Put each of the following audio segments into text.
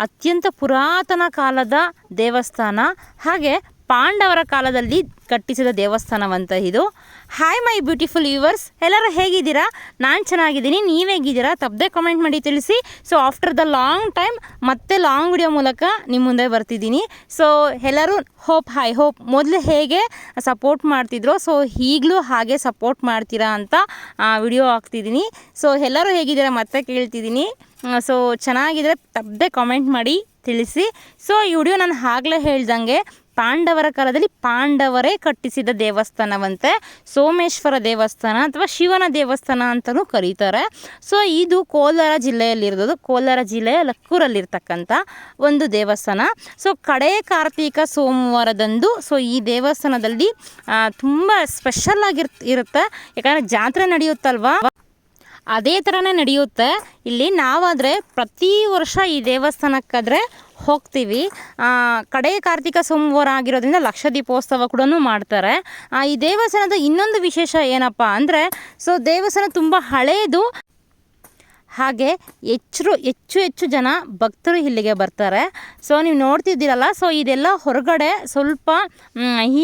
ಅತ್ಯಂತ ಪುರಾತನ ಕಾಲದ ದೇವಸ್ಥಾನ. ಹಾಗೆ ಪಾಂಡವರ ಕಾಲದಲ್ಲಿ ಕಟ್ಟಿಸಿದ ದೇವಸ್ಥಾನವಂತ ಇದು. ಹಾಯ್ ಮೈ ಬ್ಯೂಟಿಫುಲ್ ವ್ಯೂವರ್ಸ್ ಎಲ್ಲರೂ ಹೇಗಿದ್ದೀರಾ? ನಾನು ಚೆನ್ನಾಗಿದ್ದೀನಿ. ನೀವು ಹೇಗಿದ್ದೀರಾ? ತಪ್ಪದೆ ಕಮೆಂಟ್ ಮಾಡಿ ತಿಳಿಸಿ. So after the long time ಮತ್ತೆ ಲಾಂಗ್ ವಿಡಿಯೋ ಮೂಲಕ ನಿಮ್ಮ ಮುಂದೆ ಬರ್ತಿದ್ದೀನಿ. ಸೊ ಎಲ್ಲರೂ ಹೋಪ್ ಹಾಯ್ ಹೋಪ್ ಮೊದಲು ಹೇಗೆ ಸಪೋರ್ಟ್ ಮಾಡ್ತಿದ್ರು ಸೊ ಈಗಲೂ ಹಾಗೆ ಸಪೋರ್ಟ್ ಮಾಡ್ತೀರಾ ಅಂತ ವಿಡಿಯೋ ಹಾಕ್ತಿದ್ದೀನಿ. ಸೊ ಎಲ್ಲರೂ ಹೇಗಿದ್ದೀರಾ ಮತ್ತೆ ಕೇಳ್ತಿದ್ದೀನಿ. ಸೊ ಚೆನ್ನಾಗಿದ್ರೆ ತಪ್ಪದೆ ಕಾಮೆಂಟ್ ಮಾಡಿ ತಿಳಿಸಿ. ಸೊ ಈ ವಿಡಿಯೋ ನಾನು ಆಗಲೇ ಹೇಳ್ದಂಗೆ ಪಾಂಡವರ ಕಾಲದಲ್ಲಿ ಪಾಂಡವರೇ ಕಟ್ಟಿಸಿದ ದೇವಸ್ಥಾನವಂತೆ ಸೋಮೇಶ್ವರ ದೇವಸ್ಥಾನ ಅಥವಾ ಶಿವನ ದೇವಸ್ಥಾನ ಅಂತಲೂ ಕರೀತಾರೆ. ಸೊ ಇದು ಕೋಲಾರ ಜಿಲ್ಲೆಯಲ್ಲಿರೋದು. ಕೋಲಾರ ಜಿಲ್ಲೆಯ ಲಕ್ಕೂರಲ್ಲಿರ್ತಕ್ಕಂಥ ಒಂದು ದೇವಸ್ಥಾನ. ಸೊ ಕಡೆ ಕಾರ್ತೀಕ ಸೋಮವಾರದಂದು ಸೊ ಈ ದೇವಸ್ಥಾನದಲ್ಲಿ ತುಂಬ ಸ್ಪೆಷಲ್ ಆಗಿರ್, ಇರುತ್ತೆ. ಯಾಕಂದರೆ ಜಾತ್ರೆ ನಡೆಯುತ್ತಲ್ವಾ? ಅದೇ ಥರನೇ ನಡೆಯುತ್ತೆ. ಇಲ್ಲಿ ನಾವಾದರೆ ಪ್ರತಿ ವರ್ಷ ಈ ದೇವಸ್ಥಾನಕ್ಕಾದರೆ ಹೋಗ್ತೀವಿ. ಕಡೆ ಕಾರ್ತಿಕ ಸೋಮವಾರ ಆಗಿರೋದ್ರಿಂದ ಲಕ್ಷ ದೀಪೋತ್ಸವ ಕೂಡ ಮಾಡ್ತಾರೆ. ಈ ದೇವಸ್ಥಾನದ ಇನ್ನೊಂದು ವಿಶೇಷ ಏನಪ್ಪ ಅಂದರೆ, ಸೊ ದೇವಸ್ಥಾನ ತುಂಬ ಹಳೆಯದು ಹಾಗೆ ಹೆಚ್ಚು ಹೆಚ್ಚು ಹೆಚ್ಚು ಜನ ಭಕ್ತರು ಇಲ್ಲಿಗೆ ಬರ್ತಾರೆ. ಸೊ ನೀವು ನೋಡ್ತಿದ್ದೀರಲ್ಲ ಸೊ ಇದೆಲ್ಲ ಹೊರಗಡೆ ಸ್ವಲ್ಪ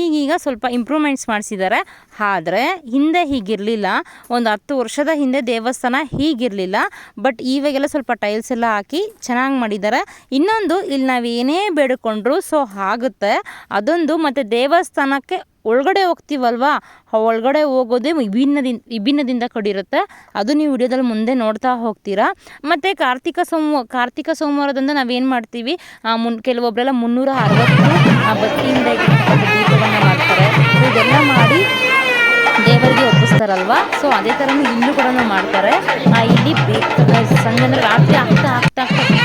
ಈಗೀಗ ಸ್ವಲ್ಪ ಇಂಪ್ರೂವ್ಮೆಂಟ್ಸ್ ಮಾಡಿಸಿದ್ದಾರೆ. ಆದರೆ, ಹಿಂದೆ ಹೀಗಿರಲಿಲ್ಲ. ಒಂದು ಹತ್ತು ವರ್ಷದ ಹಿಂದೆ ದೇವಸ್ಥಾನ ಹೀಗಿರಲಿಲ್ಲ. ಬಟ್ ಇವಾಗೆಲ್ಲ ಸ್ವಲ್ಪ ಟೈಲ್ಸ್ ಎಲ್ಲ ಹಾಕಿ ಚೆನ್ನಾಗಿ ಮಾಡಿದ್ದಾರೆ. ಇನ್ನೊಂದು, ಇಲ್ಲಿ ನಾವು ಏನೇ ಬೇಡಿಕೊಂಡ್ರು ಸೊ ಆಗುತ್ತೆ. ಅದೊಂದು ಮತ್ತು ದೇವಸ್ಥಾನಕ್ಕೆ ಒಳಗಡೆ ಹೋಗ್ತೀವಲ್ವಾ? ಒಳಗಡೆ ಹೋಗೋದೇ ವಿಭಿನ್ನದಿಂದ ವಿಭಿನ್ನದಿಂದ ಕಡಿರುತ್ತೆ. ಅದು ನೀವು ವಿಡಿಯೋದಲ್ಲಿ ಮುಂದೆ ನೋಡ್ತಾ ಹೋಗ್ತೀರಾ. ಮತ್ತು ಕಾರ್ತಿಕ ಸೋಮ ಕಾರ್ತಿಕ ಸೋಮವಾರದಂದು ನಾವೇನು ಮಾಡ್ತೀವಿ? ಮುನ್ ಕೆಲವೊಬ್ಬರೆಲ್ಲ ಮುನ್ನೂರ ಅರವತ್ತು ಬತ್ತಿಯಿಂದ ದೀಪವನ್ನು ಮಾಡ್ತಾರೆ. ಇದೆಲ್ಲ ಮಾಡಿ ದೇವರಿಗೆ ಒಪ್ಪಿಸ್ತಾರಲ್ವಾ? ಸೊ, ಅದೇ ಥರನೂ ಇಲ್ಲೂ ಕೂಡ ಮಾಡ್ತಾರೆ. ಇಲ್ಲಿ ಅಂದರೆ ರಾತ್ರಿ ಆಗ್ತಾ ಆಗ್ತಾ ಆಗ್ತಾ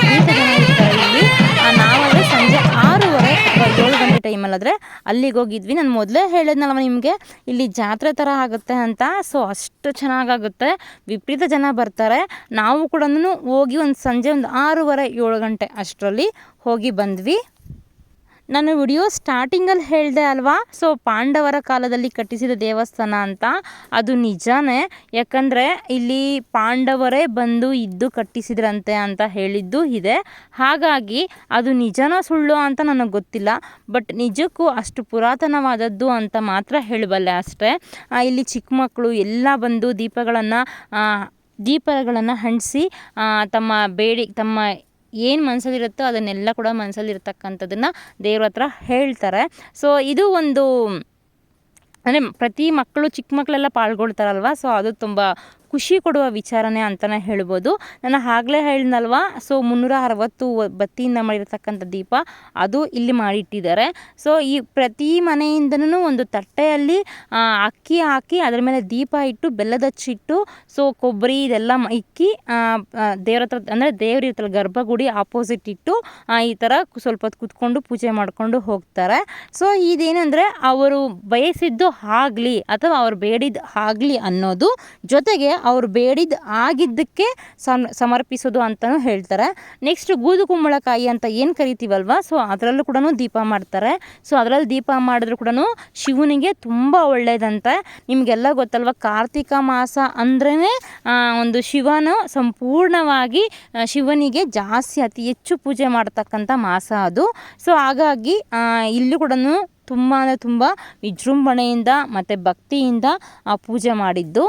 ಏಳು ಆದರೆ ಅಲ್ಲಿಗೆ ಹೋಗಿದ್ವಿ. ನಾನು ಮೊದಲೇ ಹೇಳಿದ್ನಲ್ವ ನಿಮಗೆ, ಇಲ್ಲಿ ಜಾತ್ರೆ ಥರ ಆಗುತ್ತೆ ಅಂತ. ಸೊ ಅಷ್ಟು ಚೆನ್ನಾಗಾಗುತ್ತೆ. ವಿಪರೀತ ಜನ ಬರ್ತಾರೆ. ನಾವು ಕೂಡ ಹೋಗಿ ಒಂದು ಸಂಜೆ ಒಂದು ಆರೂವರೆ ಏಳು ಗಂಟೆ ಅಷ್ಟರಲ್ಲಿ ಹೋಗಿ ಬಂದ್ವಿ. ನಾನು ವಿಡಿಯೋ ಸ್ಟಾರ್ಟಿಂಗಲ್ಲಿ ಹೇಳಿದೆ ಅಲ್ವಾ? ಸೊ ಪಾಂಡವರ ಕಾಲದಲ್ಲಿ ಕಟ್ಟಿಸಿದ ದೇವಸ್ಥಾನ ಅಂತ ಅದು ನಿಜಾನೇ. ಯಾಕಂದರೆ ಇಲ್ಲಿ ಪಾಂಡವರೇ ಬಂದು ಇದ್ದು ಕಟ್ಟಿಸಿದ್ರಂತೆ ಅಂತ ಹೇಳಿದ್ದು ಇದೆ. ಹಾಗಾಗಿ ಅದು ನಿಜನೋ ಸುಳ್ಳು ಅಂತ ನನಗೆ ಗೊತ್ತಿಲ್ಲ. ಬಟ್ ನಿಜಕ್ಕೂ ಅಷ್ಟು ಪುರಾತನವಾದದ್ದು ಅಂತ ಮಾತ್ರ ಹೇಳಬಲ್ಲೆ ಅಷ್ಟೇ. ಇಲ್ಲಿ ಚಿಕ್ಕ ಮಕ್ಕಳು ಎಲ್ಲ ಬಂದು ದೀಪಗಳನ್ನು ದೀಪಗಳನ್ನು ಹಂಚಿಸಿ ತಮ್ಮ ಬೇಡಿ, ತಮ್ಮ ಏನು ಮನಸ್ಸಲ್ಲಿರುತ್ತೋ ಅದನ್ನೆಲ್ಲ ಕೂಡ ಮನಸ್ಸಲ್ಲಿರ್ತಕ್ಕಂಥದ್ದನ್ನು ದೇವ್ರ ಹತ್ರ ಹೇಳ್ತಾರೆ. ಸೊ ಇದು ಒಂದು, ಅಂದರೆ ಪ್ರತಿ ಮಕ್ಕಳು ಚಿಕ್ಕ ಮಕ್ಕಳೆಲ್ಲ ಪಾಲ್ಗೊಳ್ತಾರಲ್ವ? ಸೊ ಅದು ತುಂಬ ಖುಷಿ ಕೊಡುವ ವಿಚಾರನೇ ಅಂತಲೇ ಹೇಳ್ಬೋದು. ನಾನು ಆಗಲೇ ಹೇಳಿದ್ನಲ್ವ? ಸೊ ಮುನ್ನೂರ ಅರವತ್ತು ಬತ್ತಿಯಿಂದ ಮಾಡಿರತಕ್ಕಂಥ ದೀಪ ಅದು ಇಲ್ಲಿ ಮಾಡಿಟ್ಟಿದ್ದಾರೆ. ಸೊ ಈ ಪ್ರತಿ ಮನೆಯಿಂದನೂ ಒಂದು ತಟ್ಟೆಯಲ್ಲಿ ಅಕ್ಕಿ ಹಾಕಿ ಅದರ ಮೇಲೆ ದೀಪ ಇಟ್ಟು, ಬೆಲ್ಲದ ಚಿಟ್ಟು ಸೊ ಕೊಬ್ಬರಿ ಇದೆಲ್ಲ ಇಕ್ಕಿ ದೇವ್ರ ಹತ್ರ ಅಂದರೆ ದೇವ್ರ ಇರ್ತಲ್ಲ ಗರ್ಭಗುಡಿ ಆಪೋಸಿಟ್ ಇಟ್ಟು ಈ ಥರ ಸ್ವಲ್ಪ ಹೊತ್ತು ಕೂತ್ಕೊಂಡು ಪೂಜೆ ಮಾಡಿಕೊಂಡು ಹೋಗ್ತಾರೆ. ಸೊ ಇದೇನೆಂದರೆ ಅವರು ಬಯಸಿದ್ದು ಆಗಲಿ ಅಥವಾ ಅವ್ರು ಬೇಡಿದ್ದು ಆಗಲಿ ಅನ್ನೋದು ಜೊತೆಗೆ ಅವ್ರು ಬೇಡಿದ್ದು ಆಗಿದ್ದಕ್ಕೆ ಸಮ್ ಸಮರ್ಪಿಸೋದು ಅಂತಲೂ ಹೇಳ್ತಾರೆ. ನೆಕ್ಸ್ಟ್ ಗೂದು ಕುಂಬಳಕಾಯಿ ಅಂತ ಏನು ಕರಿತೀವಲ್ವ? ಸೊ ಅದರಲ್ಲೂ ಕೂಡ ದೀಪ ಮಾಡ್ತಾರೆ. ಸೊ ಅದರಲ್ಲಿ ದೀಪ ಮಾಡಿದ್ರು ಕೂಡ ಶಿವನಿಗೆ ತುಂಬ ಒಳ್ಳೆಯದಂತೆ ನಿಮಗೆಲ್ಲ ಗೊತ್ತಲ್ವ ಕಾರ್ತಿಕ ಮಾಸ ಅಂದ್ರೇ ಒಂದು ಶಿವನ ಸಂಪೂರ್ಣವಾಗಿ ಶಿವನಿಗೆ ಜಾಸ್ತಿ ಅತಿ ಹೆಚ್ಚು ಪೂಜೆ ಮಾಡ್ತಕ್ಕಂಥ ಮಾಸ ಅದು. ಸೊ ಹಾಗಾಗಿ ಇಲ್ಲೂ ಕೂಡ ತುಂಬ ಅಂದರೆ ತುಂಬ ವಿಜೃಂಭಣೆಯಿಂದ ಮತ್ತು ಭಕ್ತಿಯಿಂದ ಆ, ಪೂಜೆ ಮಾಡಿದ್ದು.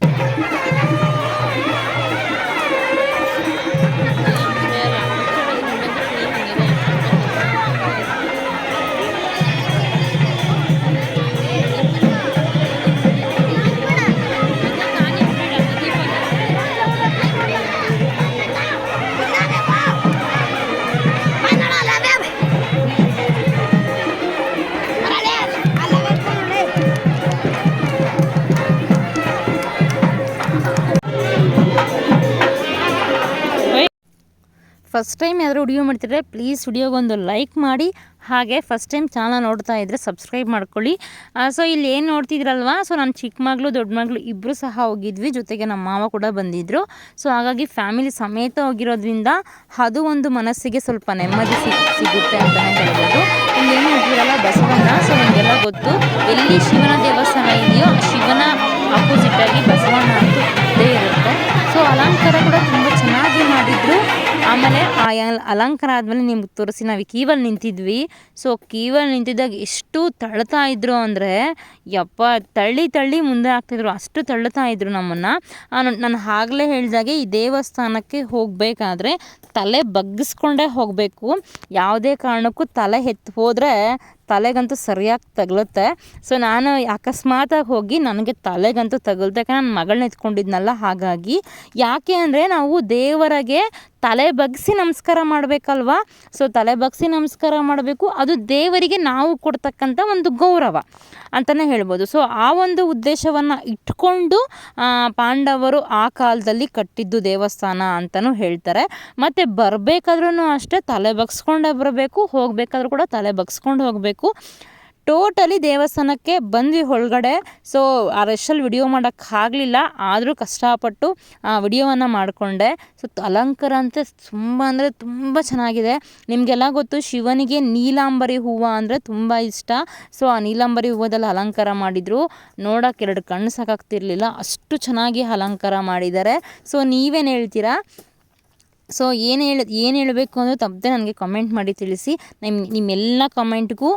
Thank you. ಫಸ್ಟ್ ಟೈಮ್ ಯಾರು ವಿಡಿಯೋ ಮಾಡ್ತಿದ್ರೆ ಪ್ಲೀಸ್ ವಿಡಿಯೋಗೊಂದು ಲೈಕ್ ಮಾಡಿ. ಹಾಗೆ ಫಸ್ಟ್ ಟೈಮ್ ಚಾನಲ್ ನೋಡ್ತಾ ಇದ್ದರೆ ಸಬ್ಸ್ಕ್ರೈಬ್ ಮಾಡ್ಕೊಳ್ಳಿ. ಸೊ ಇಲ್ಲಿ ಏನು ನೋಡ್ತಿದ್ರಲ್ವಾ? ಸೊ ನಾನು ಚಿಕ್ಕ ಮಗಳು, ದೊಡ್ಡ ಮಗಳು ಇಬ್ಬರು ಸಹ ಹೋಗಿದ್ವಿ. ಜೊತೆಗೆ ನಮ್ಮ ಮಾವ ಕೂಡ ಬಂದಿದ್ದರು ಸೊ ಹಾಗಾಗಿ ಫ್ಯಾಮಿಲಿ ಸಮೇತ ಹೋಗಿರೋದ್ರಿಂದ ಅದು ಒಂದು ಮನಸ್ಸಿಗೆ ಸ್ವಲ್ಪ ನೆಮ್ಮದಿ ಸಿಗ್ ಸಿಗುತ್ತೆ ಅಂತಲೇ ಹೇಳ್ಬೋದು. ಇಲ್ಲಿ ಏನು ನೋಡ್ತಿರಲ್ಲ, ಬಸವಣ್ಣ. ಸೊ ನಮಗೆಲ್ಲ ಗೊತ್ತು, ಎಲ್ಲಿ ಶಿವನ ದೇವಸ್ಥಾನ ಇದೆಯೋ, ಶಿವನ ಆಪೋಸಿಟಾಗಿ ಬಸವಣ್ಣ ಅಂತೂ ಇದೇ ಇರುತ್ತೆ. ಸೊ ಅಲಂಕಾರ ಕೂಡ ತುಂಬ ಆಮೇಲೆ ಆ ಅಲ್- ಅಲಂಕಾರ ಆದಮೇಲೆ ನಿಮ್ಗೆ ತೋರಿಸಿ, ನಾವು ಕೀವಲ್ಲಿ ನಿಂತಿದ್ವಿ. ಸೊ ಕೀವಲ್ಲಿ ನಿಂತಿದ್ದಾಗ ಎಷ್ಟು ತಳ್ತಾ ಇದ್ರು ಅಂದರೆ, ಯಪ್ಪ, ತಳ್ಳಿ ತಳ್ಳಿ ಮುಂದೆ ಆಗ್ತಿದ್ರು. ಅಷ್ಟು ತಳ್ಳುತ್ತಾ ಇದ್ರು ನಮ್ಮನ್ನು. ನಾನು ಆಗಲೇ ಹೇಳಿದಾಗೆ, ಈ ದೇವಸ್ಥಾನಕ್ಕೆ ಹೋಗಬೇಕಾದ್ರೆ ತಲೆ ಬಗ್ಗಿಸ್ಕೊಂಡೇ ಹೋಗಬೇಕು. ಯಾವುದೇ ಕಾರಣಕ್ಕೂ ತಲೆ ಎತ್ತು ಹೋದರೆ ತಲೆಗಂತೂ ಸರಿಯಾಗಿ ತಗಲುತ್ತೆ. ಸೊ, ನಾನು ಅಕಸ್ಮಾತಾಗಿ ಹೋಗಿ ನನಗೆ ತಲೆಗಂತೂ ತಗಲ್ತಕ್ಕ ನನ್ನ ಮಗಳನ್ನ ಎತ್ಕೊಂಡಿದ್ನಲ್ಲ, ಹಾಗಾಗಿ. ಯಾಕೆ ಅಂದರೆ, ನಾವು ದೇವರಿಗೆ ತಲೆ ಬಗ್ಸಿ ನಮಸ್ಕಾರ ಮಾಡಬೇಕಲ್ವಾ? ಸೊ ತಲೆ ಬಗ್ಸಿ ನಮಸ್ಕಾರ ಮಾಡಬೇಕು. ಅದು ದೇವರಿಗೆ ನಾವು ಕೊಡ್ತಕ್ಕಂಥ ಒಂದು ಗೌರವ ಅಂತಲೇ ಹೇಳ್ಬೋದು. ಸೊ ಆ ಒಂದು ಉದ್ದೇಶವನ್ನು ಇಟ್ಕೊಂಡು ಪಾಂಡವರು ಆ ಕಾಲದಲ್ಲಿ ಕಟ್ಟಿದ್ದು ದೇವಸ್ಥಾನ ಅಂತಲೂ ಹೇಳ್ತಾರೆ. ಮತ್ತು ಬರಬೇಕಾದ್ರೂ ಅಷ್ಟೇ ತಲೆ ಬಗ್ಸ್ಕೊಂಡೇ ಬರಬೇಕು, ಹೋಗಬೇಕಾದ್ರೂ ಕೂಡ ತಲೆ ಬಗ್ಸ್ಕೊಂಡು ಹೋಗಬೇಕು. ಟೋಟಲಿ ದೇವಸ್ಥಾನಕ್ಕೆ ಬಂದ್ವಿ ಒಳಗಡೆ. ಸೊ ಆ ರಶಲ್ಲಿ ವಿಡಿಯೋ ಮಾಡೋಕ್ಕಾಗಲಿಲ್ಲ ಆದರೂ ಕಷ್ಟಪಟ್ಟು, ಆ ವಿಡಿಯೋವನ್ನು ಮಾಡಿಕೊಂಡೆ. ಸೊ ಅಲಂಕಾರ ಅಂತ ತುಂಬ ಅಂದರೆ ತುಂಬ ಚೆನ್ನಾಗಿದೆ. ನಿಮಗೆಲ್ಲ ಗೊತ್ತು, ಶಿವನಿಗೆ ನೀಲಾಂಬರಿ ಹೂವು ಅಂದರೆ ತುಂಬ ಇಷ್ಟ. ಸೊ ಆ ನೀಲಾಂಬರಿ ಹೂವದಲ್ಲಿ ಅಲಂಕಾರ ಮಾಡಿದರು. ನೋಡೋಕ್ಕೆ ಎರಡು ಕಣ್ಣು ಸಾಕಾಗ್ತಿರ್ಲಿಲ್ಲ. ಅಷ್ಟು ಚೆನ್ನಾಗಿ ಅಲಂಕಾರ ಮಾಡಿದ್ದಾರೆ. ಸೊ ನೀವೇನು ಹೇಳ್ತೀರಾ? ಸೊ ಏನು ಹೇಳ, ಏನು ಹೇಳಬೇಕು ಅನ್ನೋದು ತಪ್ಪದೆ ನನಗೆ ಕಮೆಂಟ್ ಮಾಡಿ ತಿಳಿಸಿ. ನಿಮ್ಮ ನಿಮ್ಮೆಲ್ಲ ಕಮೆಂಟ್ಗೂ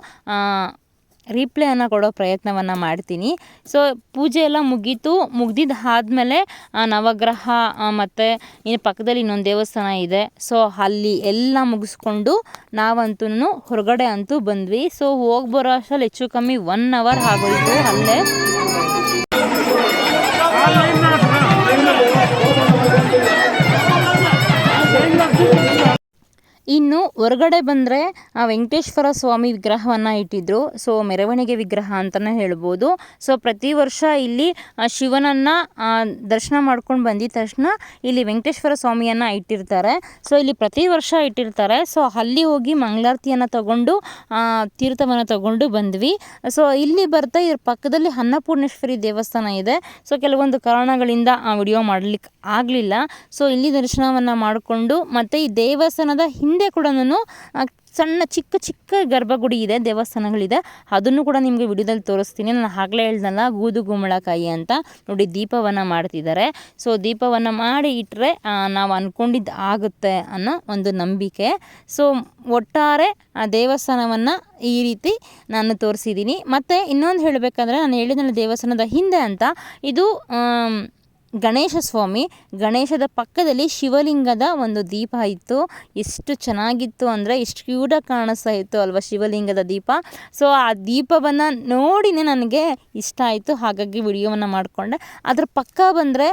ರಿಪ್ಲೈಯನ್ನು ಕೊಡೋ ಪ್ರಯತ್ನವನ್ನು ಮಾಡ್ತೀನಿ. ಸೊ ಪೂಜೆ ಎಲ್ಲ ಮುಗೀತು. ಮುಗ್ದಿದ್ದು ಆದಮೇಲೆ ನವಗ್ರಹ ಮತ್ತು ಇನ್ನು ಪಕ್ಕದಲ್ಲಿ ಇನ್ನೊಂದು ದೇವಸ್ಥಾನ ಇದೆ. ಸೊ ಅಲ್ಲಿ ಎಲ್ಲ ಮುಗಿಸ್ಕೊಂಡು ನಾವಂತೂ ಹೊರಗಡೆ ಅಂತೂ ಬಂದ್ವಿ. ಸೊ ಹೋಗಿ ಬರೋ ಅಷ್ಟರಲ್ಲಿ ಹೆಚ್ಚು ಕಮ್ಮಿ ಒನ್ ಅವರ್ ಆಗೋಯಿತು ಅಲ್ಲೇ. ಇನ್ನು ಹೊರಗಡೆ ಬಂದರೆ, ಆ ವೆಂಕಟೇಶ್ವರ ಸ್ವಾಮಿ ವಿಗ್ರಹವನ್ನು ಇಟ್ಟಿದ್ರು. ಸೊ, ಮೆರವಣಿಗೆ ವಿಗ್ರಹ ಅಂತಲೇ ಹೇಳ್ಬೋದು. ಸೊ, ಪ್ರತಿ ವರ್ಷ ಇಲ್ಲಿ ಶಿವನನ್ನು ದರ್ಶನ ಮಾಡ್ಕೊಂಡು ಬಂದಿದ ತಕ್ಷಣ ಇಲ್ಲಿ ವೆಂಕಟೇಶ್ವರ ಸ್ವಾಮಿಯನ್ನು ಇಟ್ಟಿರ್ತಾರೆ. ಸೊ, ಇಲ್ಲಿ ಪ್ರತಿ ವರ್ಷ ಇಟ್ಟಿರ್ತಾರೆ. ಸೊ, ಅಲ್ಲಿ ಹೋಗಿ ಮಂಗಳಾರತಿಯನ್ನು ತಗೊಂಡು ತೀರ್ಥವನ್ನು ತಗೊಂಡು ಬಂದ್ವಿ. ಸೊ, ಇಲ್ಲಿ ಬರ್ತಾ ಇದ್ರ ಪಕ್ಕದಲ್ಲಿ ಅನ್ನಪೂರ್ಣೇಶ್ವರಿ ದೇವಸ್ಥಾನ ಇದೆ. ಸೊ, ಕೆಲವೊಂದು ಕಾರಣಗಳಿಂದ ಆ ವಿಡಿಯೋ ಮಾಡಲಿಕ್ಕೆ ಆಗಲಿಲ್ಲ. ಸೊ, ಇಲ್ಲಿ ದರ್ಶನವನ್ನು ಮಾಡಿಕೊಂಡು ಮತ್ತು ಈ ದೇವಸ್ಥಾನದ ಹಿಂದೆ ಕೂಡ ನಾನು ಸಣ್ಣ ಚಿಕ್ಕ ಚಿಕ್ಕ ಗರ್ಭಗುಡಿ ಇದೆ, ದೇವಸ್ಥಾನಗಳಿದೆ. ಅದನ್ನು ಕೂಡ ನಿಮಗೆ ವಿಡಿಯೋದಲ್ಲಿ ತೋರಿಸ್ತೀನಿ. ನಾನು ಆಗಲೇ ಹೇಳ್ದಲ್ಲ, ಗೂದು ಗುಮ್ಮಳಕಾಯಿ ಅಂತ ನೋಡಿ ದೀಪವನ್ನು ಮಾಡ್ತಿದ್ದಾರೆ. ಸೊ ದೀಪವನ್ನು ಮಾಡಿ ಇಟ್ಟರೆ ನಾವು ಅಂದ್ಕೊಂಡಿದ್ದು ಆಗುತ್ತೆ ಅನ್ನೋ ಒಂದು ನಂಬಿಕೆ. ಸೊ ಒಟ್ಟಾರೆ ಆ ದೇವಸ್ಥಾನವನ್ನು ಈ ರೀತಿ ನಾನು ತೋರಿಸಿದ್ದೀನಿ. ಮತ್ತು ಇನ್ನೊಂದು ಹೇಳಬೇಕಂದ್ರೆ, ನಾನು ಹೇಳಿದ ದೇವಸ್ಥಾನದ ಹಿಂದೆ ಅಂತ. ಇದು ಗಣೇಶ ಸ್ವಾಮಿ, ಗಣೇಶದ ಪಕ್ಕದಲ್ಲಿ ಶಿವಲಿಂಗದ ಒಂದು ದೀಪ ಇತ್ತು. ಎಷ್ಟು ಚೆನ್ನಾಗಿತ್ತು ಅಂದರೆ ಎಷ್ಟು ಕ್ಯೂಟಾಗಿ ಕಾಣಿಸ್ತಾ ಇತ್ತು ಅಲ್ವಾ ಶಿವಲಿಂಗದ ದೀಪ. ಸೊ ಆ ದೀಪವನ್ನು ನೋಡಿನೇ ನನಗೆ ಇಷ್ಟ ಆಯಿತು. ಹಾಗಾಗಿ ವಿಡಿಯೋವನ್ನು ಮಾಡಿಕೊಂಡೆ. ಅದ್ರ ಪಕ್ಕ ಬಂದರೆ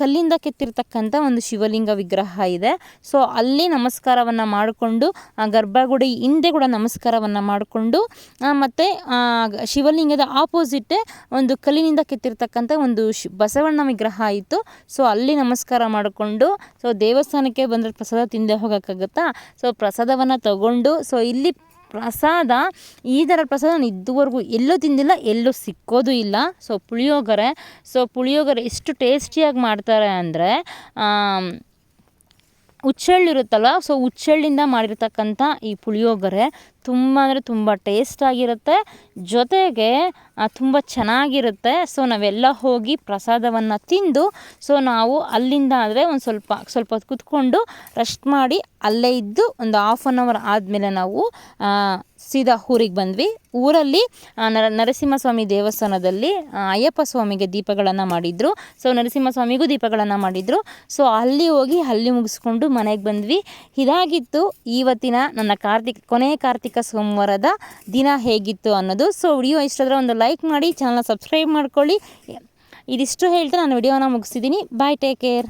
ಕಲ್ಲಿಂದ ಕೆತ್ತಿರ್ತಕ್ಕಂಥ ಒಂದು ಶಿವಲಿಂಗ ವಿಗ್ರಹ ಇದೆ. ಸೊ ಅಲ್ಲಿ ನಮಸ್ಕಾರವನ್ನು ಮಾಡಿಕೊಂಡು ಗರ್ಭಗುಡಿ ಹಿಂದೆ ಕೂಡ ನಮಸ್ಕಾರವನ್ನು ಮಾಡಿಕೊಂಡು ಮತ್ತು ಶಿವಲಿಂಗದ ಆಪೋಸಿಟ್ಟೆ ಒಂದು ಕಲ್ಲಿನಿಂದ ಕೆತ್ತಿರ್ತಕ್ಕಂಥ ಒಂದು ಬಸವಣ್ಣ ವಿಗ್ರಹ ಇತ್ತು ಸೊ, ಅಲ್ಲಿ ನಮಸ್ಕಾರ ಮಾಡಿಕೊಂಡು, ಸೊ, ದೇವಸ್ಥಾನಕ್ಕೆ ಬಂದರೆ ಪ್ರಸಾದ ತಿಂದೆ ಹೋಗೋಕ್ಕಾಗುತ್ತಾ? ಸೊ, ಪ್ರಸಾದವನ್ನು ತಗೊಂಡು, ಸೊ, ಇಲ್ಲಿ ಪ್ರಸಾದ, ಈ ಥರ ಪ್ರಸಾದ ನಾನು ಇದುವರೆಗೂ ಎಲ್ಲೂ ತಿಂದಿಲ್ಲ, ಎಲ್ಲೂ ಸಿಕ್ಕೋದು ಇಲ್ಲ. ಸೊ, ಪುಳಿಯೋಗರೆ ಸೊ, ಪುಳಿಯೋಗರೆ ಎಷ್ಟು ಟೇಸ್ಟಿಯಾಗಿ ಮಾಡ್ತಾರೆ ಅಂದರೆ ಹುಚ್ಚೆಳ್ಳಿರುತ್ತಲ್ಲ ಸೊ ಹುಚ್ಚೆಳ್ಳಿಂದ ಮಾಡಿರ್ತಕ್ಕಂಥ ಈ ಪುಳಿಯೋಗರೆ ತುಂಬ ಅಂದರೆ ತುಂಬ ಟೇಸ್ಟಾಗಿರುತ್ತೆ. ಜೊತೆಗೆ ತುಂಬ ಚೆನ್ನಾಗಿರುತ್ತೆ. ಸೊ, ನಾವೆಲ್ಲ ಹೋಗಿ ಪ್ರಸಾದವನ್ನು ತಿಂದು, ಸೊ, ನಾವು ಅಲ್ಲಿಂದ ಆದರೆ ಒಂದು ಸ್ವಲ್ಪ ಸ್ವಲ್ಪ ಹೊತ್ತು ಕೂತ್ಕೊಂಡು ರೆಸ್ಟ್ ಮಾಡಿ ಅಲ್ಲೇ ಇದ್ದು ಒಂದು ಹಾಫ್ ಆನ್ ಅವರ್ ಆದಮೇಲೆ ನಾವು ಸೀದಾ ಊರಿಗೆ ಬಂದ್ವಿ. ಊರಲ್ಲಿ ನರ, ನರಸಿಂಹಸ್ವಾಮಿ ದೇವಸ್ಥಾನದಲ್ಲಿ ಅಯ್ಯಪ್ಪ ಸ್ವಾಮಿಗೆ ದೀಪಗಳನ್ನು ಮಾಡಿದರು. ಸೊ, ನರಸಿಂಹಸ್ವಾಮಿಗೂ ದೀಪಗಳನ್ನು ಮಾಡಿದರು. ಸೊ, ಅಲ್ಲಿ ಹೋಗಿ, ಅಲ್ಲಿ ಮುಗಿಸ್ಕೊಂಡು ಮನೆಗೆ ಬಂದ್ವಿ. ಇದಾಗಿತ್ತು ಇವತ್ತಿನ ನನ್ನ ಕಾರ್ತಿಕ್, ಕೊನೆಯ ಕಾರ್ತಿಕ ಸೋಮವಾರದ ದಿನ ಹೇಗಿತ್ತು ಅನ್ನೋದು. ಸೊ ವಿಡಿಯೋ ಇಷ್ಟ ಆದರೆ ಒಂದು ಲೈಕ್ ಮಾಡಿ ಚಾನಲ್ನ ಸಬ್ಸ್ಕ್ರೈಬ್ ಮಾಡ್ಕೊಳ್ಳಿ. ಇದಿಷ್ಟು ಹೇಳ್ತಾ ನಾನು ವಿಡಿಯೋನ ಮುಗಿಸಿದ್ದೀನಿ ಬಾಯ್ ಟೇಕ್ ಕೇರ್